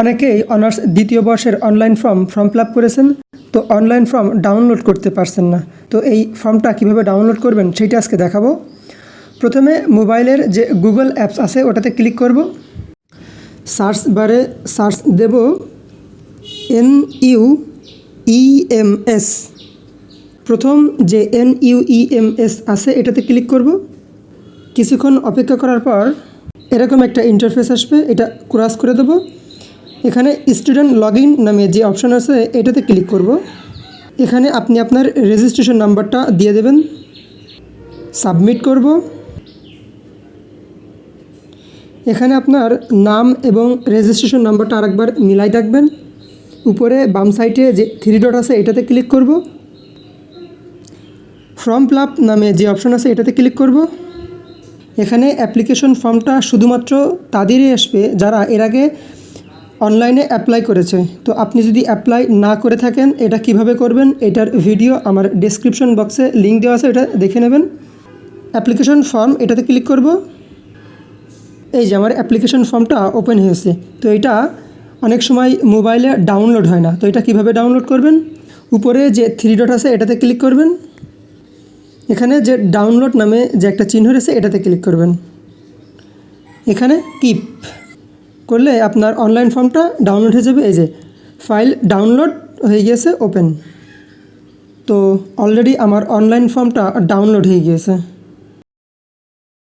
অনেকেই অনার্স দ্বিতীয় বর্ষের অনলাইন ফর্ম ফর্ম ফিল করেছেন, তো অনলাইন ফর্ম ডাউনলোড করতে পারছেন না। তো এই ফর্মটা কীভাবে ডাউনলোড করবেন সেটা আজকে দেখাবো। প্রথমে মোবাইলের যে গুগল অ্যাপস আছে, ওটাতে ক্লিক করব। সার্চ বারে সার্চ দেব এন ইউ ইএমএস প্রথম যে এন ইউ ইএমএস আছে, এটাতে ক্লিক করব। কিছুক্ষণ অপেক্ষা করার পর এরকম একটা ইন্টারফেস আসবে, এটা ক্রস করে দেবো। এখানে স্টুডেন্ট লগ ইন নামে যে অপশান আছে, এটাতে ক্লিক করব। এখানে আপনি আপনার রেজিস্ট্রেশন নাম্বারটা দিয়ে দেবেন। সাবমিট করব। এখানে আপনার নাম এবং রেজিস্ট্রেশন নাম্বারটা আরেকবার মিলাই থাকবেন। উপরে বাম সাইডে যে থ্রি ডট আছে, এটাতে ক্লিক করব। ফর্ম ফিল আপ নামে যে অপশন আছে, এটাতে ক্লিক করব। এখানে অ্যাপ্লিকেশন ফর্মটা শুধুমাত্র তাদেরই আসবে, যারা এর আগে অনলাইনে অ্যাপ্লাই করেছে। তো আপনি যদি অ্যাপ্লাই না করে থাকেন, এটা কীভাবে করবেন, এটার ভিডিও আমার ডেসক্রিপশন বক্সে লিঙ্ক দেওয়া আছে এটা দেখে নেবেন। অ্যাপ্লিকেশন ফর্ম এটাতে ক্লিক করব। এই যে আমার অ্যাপ্লিকেশন ফর্মটা ওপেন হয়েছে। তো এটা অনেক সময় মোবাইলে ডাউনলোড হয় না। তো এটা কীভাবে ডাউনলোড করবেন? উপরে যে থ্রি ডট আছে, এটাতে ক্লিক করবেন। এখানে যে ডাউনলোড নামে যে একটা চিহ্ন রয়েছে, এটাতে ক্লিক করবেন। এখানে কিপ করলে আপনার অনলাইন ফর্মটা ডাউনলোড হয়ে যাবে। এই যে ফাইল ডাউনলোড হয়ে গিয়েছে ওপেন তো অলরেডি আমার অনলাইন ফর্মটা ডাউনলোড হয়ে গিয়েছে।